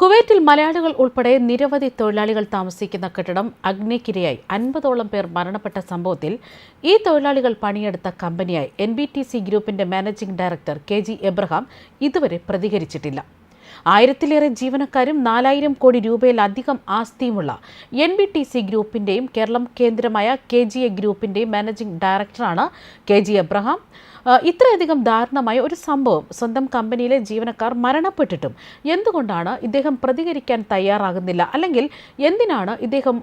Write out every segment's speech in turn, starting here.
കുവൈറ്റിൽ മലയാളികൾ ഉൾപ്പെടെ നിരവധി തൊഴിലാളികൾ താമസിക്കുന്ന കെട്ടിടം അഗ്നിക്കിരയായി. അൻപതോളം പേർ മരണപ്പെട്ട സംഭവത്തിൽ ഈ തൊഴിലാളികൾ പണിയെടുത്ത കമ്പനിയായി. എൻ ബി ടി സി ഗ്രൂപ്പിന്റെ managing director K G Abraham ഇതുവരെ പ്രതികരിച്ചിട്ടില്ല. ആയിരത്തിലേറെ ജീവനക്കാരും നാലായിരം കോടി രൂപയിലധികം ആസ്തിയുമുള്ള എൻ ബി ടി സി ഗ്രൂപ്പിന്റെയും കേരളം കേന്ദ്രമായ കെ ജി എ ഗ്രൂപ്പിന്റെയും മാനേജിംഗ് ഡയറക്ടറാണ് കെ ജി എബ്രഹാം. ഇത്രയധികം ദാരുണമായ ഒരു സംഭവം സ്വന്തം കമ്പനിയിലെ ജീവനക്കാർ മരണപ്പെട്ടിട്ടും എന്തുകൊണ്ടാണ് ഇദ്ദേഹം പ്രതികരിക്കാൻ തയ്യാറാകുന്നില്ല? അല്ലെങ്കിൽ എന്തിനാണ് ഇദ്ദേഹം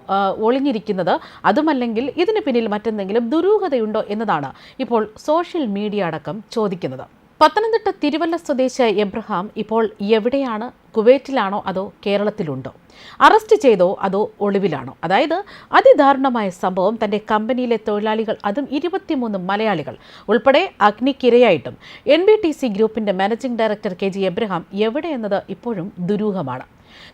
ഒളിഞ്ഞിരിക്കുന്നത്? അതുമല്ലെങ്കിൽ ഇതിന് പിന്നിൽ മറ്റെന്തെങ്കിലും ദുരൂഹതയുണ്ടോ എന്നതാണ് ഇപ്പോൾ സോഷ്യൽ മീഡിയ അടക്കം ചോദിക്കുന്നത്. പത്തനംതിട്ട തിരുവല്ല സ്വദേശിയായ എബ്രഹാം ഇപ്പോൾ എവിടെയാണ്? കുവൈറ്റിലാണോ അതോ കേരളത്തിലുണ്ടോ? അറസ്റ്റ് ചെയ്തോ അതോ ഒളിവിലാണോ? അതായത് അതിദാരുണമായ സംഭവം തന്റെ കമ്പനിയിലെ തൊഴിലാളികൾ അതും ഇരുപത്തിമൂന്ന് മലയാളികൾ ഉൾപ്പെടെ അഗ്നിക്കിരയായിട്ടും. എൻ ബി ടി സി ഗ്രൂപ്പിന്റെ managing director K G Abraham എവിടെയെന്നത് ഇപ്പോഴും ദുരൂഹമാണ്.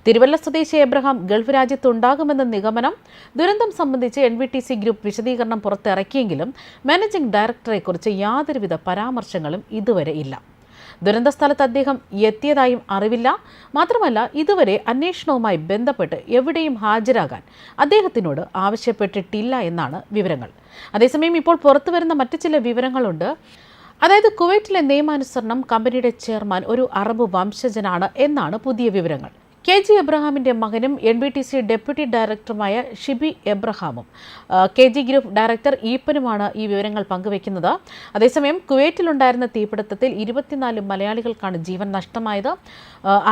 തിരുവല്ല സ്വദേശി എബ്രഹാം ഗൾഫ് രാജ്യത്തുണ്ടാകുമെന്ന നിഗമനം ദുരന്തം സംബന്ധിച്ച് N V T C group വിശദീകരണം പുറത്തിറക്കിയെങ്കിലും മാനേജിംഗ് ഡയറക്ടറെക്കുറിച്ച് യാതൊരുവിധ പരാമർശങ്ങളും ഇതുവരെ ഇല്ല. ദുരന്ത സ്ഥലത്ത് അദ്ദേഹം എത്തിയതായും അറിവില്ല. മാത്രമല്ല ഇതുവരെ അന്വേഷണവുമായി ബന്ധപ്പെട്ട് എവിടെയും ഹാജരാകാൻ അദ്ദേഹത്തിനോട് ആവശ്യപ്പെട്ടിട്ടില്ല എന്നാണ് വിവരങ്ങൾ. അതേസമയം ഇപ്പോൾ പുറത്തുവരുന്ന മറ്റു ചില വിവരങ്ങളുണ്ട്. അതായത് കുവൈറ്റിലെ നിയമാനുസരണം കമ്പനിയുടെ ചെയർമാൻ ഒരു അറബ് വംശജനാണ് എന്നാണ് പുതിയ വിവരങ്ങൾ. കെ ജി എബ്രഹാമിന്റെ മകനും N B T C deputy ഡയറക്ടറുമായ ഷിബി എബ്രഹാമും കെ ജി ഗ്രൂപ്പ് ഡയറക്ടർ ഈപ്പനുമാണ് ഈ വിവരങ്ങൾ പങ്കുവെക്കുന്നത് അതേസമയം കുവൈറ്റിലുണ്ടായിരുന്ന തീപിടുത്തത്തിൽ ഇരുപത്തിനാല് മലയാളികൾക്കാണ് ജീവൻ നഷ്ടമായത്.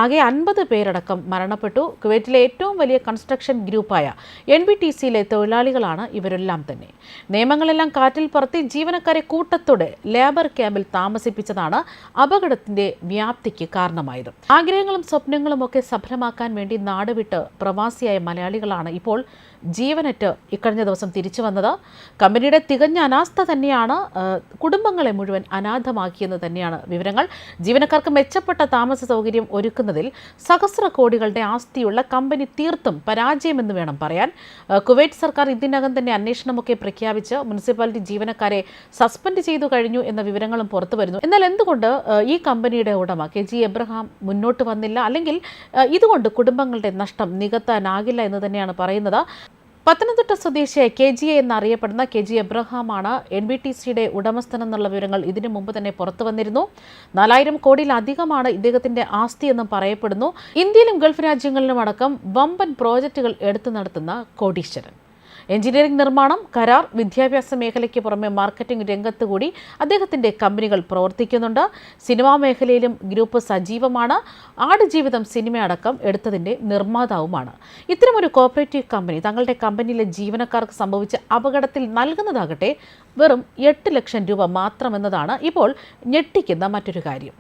ആകെ അൻപത് പേരടക്കം മരണപ്പെട്ടു. കുവൈറ്റിലെ ഏറ്റവും വലിയ കൺസ്ട്രക്ഷൻ ഗ്രൂപ്പായ എൻ ബി ടി സിയിലെ തൊഴിലാളികളാണ് ഇവരെല്ലാം തന്നെ. നിയമങ്ങളെല്ലാം കാറ്റിൽ പറത്തി ജീവനക്കാരെ കൂട്ടത്തോടെ ലേബർ ക്യാമ്പിൽ താമസിപ്പിച്ചതാണ് അപകടത്തിന്റെ വ്യാപ്തിക്ക് കാരണമായത്. ആഗ്രഹങ്ങളും സ്വപ്നങ്ങളും ഒക്കെ സഫലമാക്കാൻ വേണ്ടി നാടുവിട്ട് പ്രവാസിയായ മലയാളികളാണ് ഇപ്പോൾ ജീവനറ്റ് ഇക്കഴിഞ്ഞ ദിവസം തിരിച്ചു വന്നത്. കമ്പനിയുടെ തികഞ്ഞ അനാസ്ഥ തന്നെയാണ് കുടുംബങ്ങളെ മുഴുവൻ അനാഥമാക്കിയെന്ന് തന്നെയാണ് വിവരങ്ങൾ. ജീവനക്കാർക്ക് മെച്ചപ്പെട്ട താമസ സൗകര്യം ഒരുക്കുന്നതിൽ സഹസ്ര കോടികളുടെ ആസ്തിയുള്ള കമ്പനി തീർത്തും പരാജയമെന്ന് വേണം പറയാൻ. കുവൈറ്റ് സർക്കാർ ഇതിനകം തന്നെ അന്വേഷണമൊക്കെ പ്രഖ്യാപിച്ച് മുനിസിപ്പാലിറ്റി ജീവനക്കാരെ സസ്പെൻഡ് ചെയ്തു കഴിഞ്ഞു എന്ന വിവരങ്ങളും പുറത്തു വരുന്നു. എന്നാൽ എന്തുകൊണ്ട് ഈ കമ്പനിയുടെ ഉടമ കെ ജി എബ്രഹാം മുന്നോട്ട് വന്നില്ല? അല്ലെങ്കിൽ ഇതുകൊണ്ട് കുടുംബങ്ങളുടെ നഷ്ടം നികത്താനാകില്ല എന്ന് തന്നെയാണ് പറയുന്നത്. പത്തനംതിട്ട സ്വദേശിയെ കെ ജി എ എന്നറിയപ്പെടുന്ന കെ ജി എബ്രഹാമാണ് എൻ ബി ടി സിയുടെ ഉടമസ്ഥൻ എന്നുള്ള വിവരങ്ങൾ ഇതിനു മുമ്പ് തന്നെ പുറത്തു വന്നിരുന്നു. നാലായിരം കോടിയിലധികമാണ് ഇദ്ദേഹത്തിന്റെ ആസ്തി എന്നും പറയപ്പെടുന്നു. ഇന്ത്യയിലും ഗൾഫ് രാജ്യങ്ങളിലും അടക്കം വമ്പൻ പ്രോജക്റ്റുകൾ എടുത്തു നടത്തുന്ന കോടീശ്വരൻ. എഞ്ചിനീയറിംഗ് നിർമ്മാണം കരാർ വിദ്യാഭ്യാസ മേഖലയ്ക്ക് പുറമെ മാർക്കറ്റിംഗ് രംഗത്ത് കൂടി അദ്ദേഹത്തിന്റെ കമ്പനികൾ പ്രവർത്തിക്കുന്നുണ്ട്. സിനിമാ മേഖലയിലും ഗ്രൂപ്പ് സജീവമാണ്. ആടുജീവിതം സിനിമയടക്കം എടുത്തതിന്റെ നിർമ്മാതാവുമാണ്. ഇത്തരമൊരു കോപ്പറേറ്റീവ് കമ്പനി തങ്ങളുടെ കമ്പനിയിലെ ജീവനക്കാർക്ക് സംഭവിച്ച അപകടത്തിൽ നൽകുന്നതാകട്ടെ വെറും എട്ട് ലക്ഷം രൂപ മാത്രമെന്നതാണ് ഇപ്പോൾ ഞെട്ടിക്കുന്ന മറ്റൊരു കാര്യം.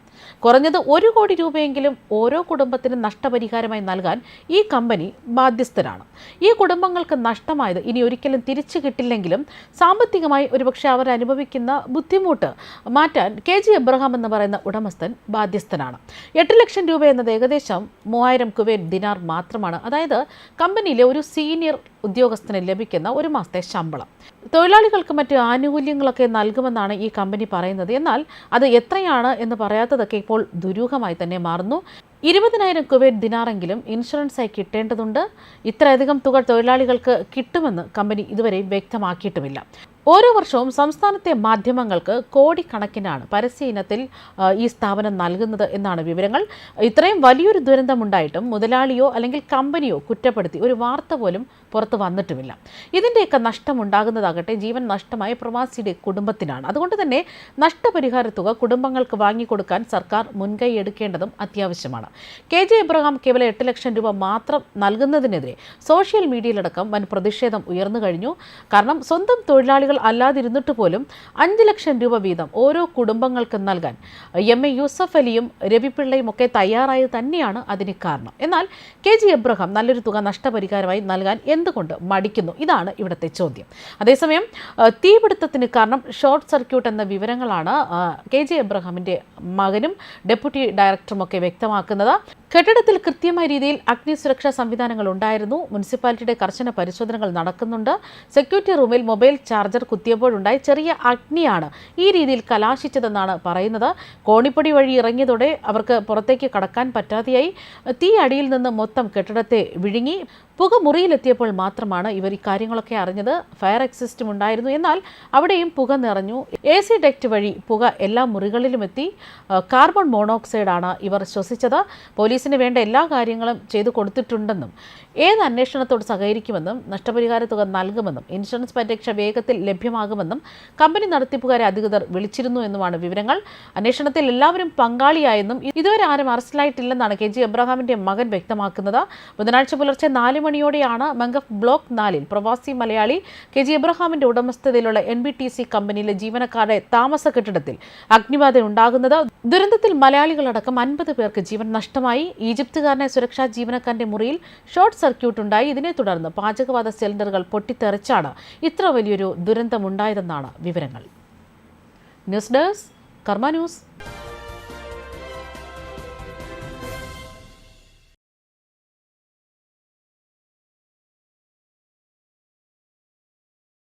കുറഞ്ഞത് ഒരു കോടി രൂപയെങ്കിലും ഓരോ കുടുംബത്തിനും നഷ്ടപരിഹാരമായി നൽകാൻ ഈ കമ്പനി ബാധ്യസ്ഥരാണ് ഈ കുടുംബങ്ങൾക്ക് നഷ്ടമായത് ഇനി ഒരിക്കലും തിരിച്ചു കിട്ടില്ലെങ്കിലും സാമ്പത്തികമായി ഒരുപക്ഷെ അവർ അനുഭവിക്കുന്ന ബുദ്ധിമുട്ട് മാറ്റാൻ കെ ജി എബ്രഹാം എന്ന് പറയുന്ന ഉടമസ്ഥൻ ബാധ്യസ്ഥനാണ്. എട്ട് ലക്ഷം രൂപ എന്നത് ഏകദേശം മൂവായിരം കുവൈറ്റ് ദിനാർ മാത്രമാണ്. അതായത് കമ്പനിയിലെ ഒരു സീനിയർ ഉദ്യോഗസ്ഥന് ലഭിക്കുന്ന ഒരു മാസത്തെ ശമ്പളം. തൊഴിലാളികൾക്ക് മറ്റ് ആനുകൂല്യങ്ങളൊക്കെ നൽകുമെന്നാണ് ഈ കമ്പനി പറയുന്നത്. എന്നാൽ അത് എത്രയാണ് എന്ന് പറയാത്തതൊക്കെ ഇപ്പോൾ ദുരൂഹമായി തന്നെ മാറുന്നു. ഇരുപതിനായിരം കുവൈറ്റ് ദിനാറെങ്കിലും ഇൻഷുറൻസായി കിട്ടേണ്ടതുണ്ട്. ഇത്രയധികം തുക തൊഴിലാളികൾക്ക് കിട്ടുമെന്ന് കമ്പനി ഇതുവരെ വ്യക്തമാക്കിയിട്ടുമില്ല. ഓരോ വർഷവും സംസ്ഥാനത്തെ മാധ്യമങ്ങൾക്ക് കോടിക്കണക്കിനാണ് പരസ്യ ഇനത്തിൽ ഈ സ്ഥാപനം നൽകുന്നത് എന്നാണ് വിവരങ്ങൾ. ഇത്രയും വലിയൊരു ദുരന്തമുണ്ടായിട്ടും മുതലാളിയോ അല്ലെങ്കിൽ കമ്പനിയോ കുറ്റപ്പെടുത്തി ഒരു വാർത്ത പോലും പുറത്തു വന്നിട്ടുമില്ല. ഇതിന്റെയൊക്കെ നഷ്ടമുണ്ടാകുന്നതാകട്ടെ ജീവൻ നഷ്ടമായ പ്രവാസിയുടെ കുടുംബത്തിനാണ്. അതുകൊണ്ട് തന്നെ നഷ്ടപരിഹാര തുക കുടുംബങ്ങൾക്ക് വാങ്ങിക്കൊടുക്കാൻ സർക്കാർ മുൻകൈ എടുക്കേണ്ടതും അത്യാവശ്യമാണ്. കെ ജെ എബ്രഹാം കേവലം എട്ട് ലക്ഷം രൂപ മാത്രം നൽകുന്നതിനെതിരെ സോഷ്യൽ മീഡിയയിലടക്കം വൻ പ്രതിഷേധം ഉയർന്നു കഴിഞ്ഞു. കാരണം സ്വന്തം തൊഴിലാളികൾ അല്ലാതിരുന്നിട്ട് പോലും അഞ്ച് ലക്ഷം രൂപ വീതം ഓരോ കുടുംബങ്ങൾക്കും നൽകാൻ എം എ യൂസഫ് അലിയും രവിപിള്ളയും ഒക്കെ തയ്യാറായത് തന്നെയാണ് അതിന് കാരണം. എന്നാൽ കെ ജി എബ്രഹാം നല്ലൊരു തുക നഷ്ടപരിഹാരമായി നൽകാൻ എന്തുകൊണ്ട് മടിക്കുന്നു? ഇതാണ് ഇവിടുത്തെ ചോദ്യം. അതേസമയം തീപിടുത്തത്തിന് കാരണം ഷോർട്ട് സർക്യൂട്ട് എന്ന വിവരങ്ങളാണ് കെ ജെ എബ്രഹാമിന്റെ മകനും ഡെപ്യൂട്ടി ഡയറക്ടറുമൊക്കെ വ്യക്തമാക്കുന്നത്. കെട്ടിടത്തിൽ കൃത്യമായ രീതിയിൽ അഗ്നി സുരക്ഷാ സംവിധാനങ്ങൾ ഉണ്ടായിരുന്നു. മുനിസിപ്പാലിറ്റിയുടെ കർശന പരിശോധനകൾ നടക്കുന്നുണ്ട്. സെക്യൂരിറ്റി റൂമിൽ മൊബൈൽ ചാർജർ കുത്തിയപ്പോഴുണ്ടായ. ചെറിയ അഗ്നിയാണ് ഈ രീതിയിൽ കലാശിച്ചതെന്നാണ് പറയുന്നത്. കോണിപ്പടി വഴി ഇറങ്ങിയതോടെ അവർക്ക് പുറത്തേക്ക് കടക്കാൻ പറ്റാതെയായി. തീ അടിയിൽ നിന്ന് മൊത്തം കെട്ടിടത്തെ വിഴുങ്ങി. പുക മുറിയിലെത്തിയപ്പോൾ മാത്രമാണ് ഇവർ ഈ കാര്യങ്ങളൊക്കെ അറിഞ്ഞത്. ഫയർ എക്സിസ്റ്റും ഉണ്ടായിരുന്നു. എന്നാൽ അവിടെയും പുക നിറഞ്ഞു. എ സി ഡെക്റ്റ് വഴി പുക എല്ലാ മുറികളിലും എത്തി. കാർബൺ മോണോക്സൈഡാണ് ഇവർ ശ്വസിച്ചത്. പോലീസിന് വേണ്ട എല്ലാ കാര്യങ്ങളും ചെയ്തു കൊടുത്തിട്ടുണ്ടെന്നും ഏത് അന്വേഷണത്തോട് സഹകരിക്കുമെന്നും നഷ്ടപരിഹാര തുക നൽകുമെന്നും ഇൻഷുറൻസ് പരിരക്ഷ വേഗത്തിൽ ലഭ്യമാകുമെന്നും കമ്പനി നടത്തിപ്പുകാരെ അധികൃതർ വിളിച്ചിരുന്നു എന്നുമാണ് വിവരങ്ങൾ. അന്വേഷണത്തിൽ എല്ലാവരും പങ്കാളിയായെന്നും ഇതുവരെ ആരും അറസ്റ്റിലായിട്ടില്ലെന്നാണ് കെ ജി എബ്രഹാമിന്റെ മകൻ വ്യക്തമാക്കുന്നത്. ബുധനാഴ്ച പുലർച്ചെ നാല് മണിയോടെയാണ് മംഗഫ് ബ്ലോക്ക് നാലിൽ പ്രവാസി മലയാളി കെ ജി എബ്രഹാമിന്റെ ഉടമസ്ഥതയിലുള്ള എൻ ബി ടി സി കമ്പനിയിലെ ജീവനക്കാരുടെ താമസ കെട്ടിടത്തിൽ അഗ്നിബാധ ഉണ്ടാകുന്നത് ദുരന്തത്തിൽ മലയാളികളടക്കം അൻപത് പേർക്ക് ജീവൻ നഷ്ടമായി. ഈജിപ്തുകാരനെ സുരക്ഷാ ജീവനക്കാരന്റെ മുറിയിൽ ഷോർട്ട് സർക്യൂട്ട് ഉണ്ടായി ഇതിനെ തുടർന്ന് പാചകവാത സിലിണ്ടറുകൾ പൊട്ടിത്തെറിച്ചാണ് ഇത്ര വലിയൊരു ദുരന്തമുണ്ടായതെന്നാണ് വിവരങ്ങൾ. News desk Karma news.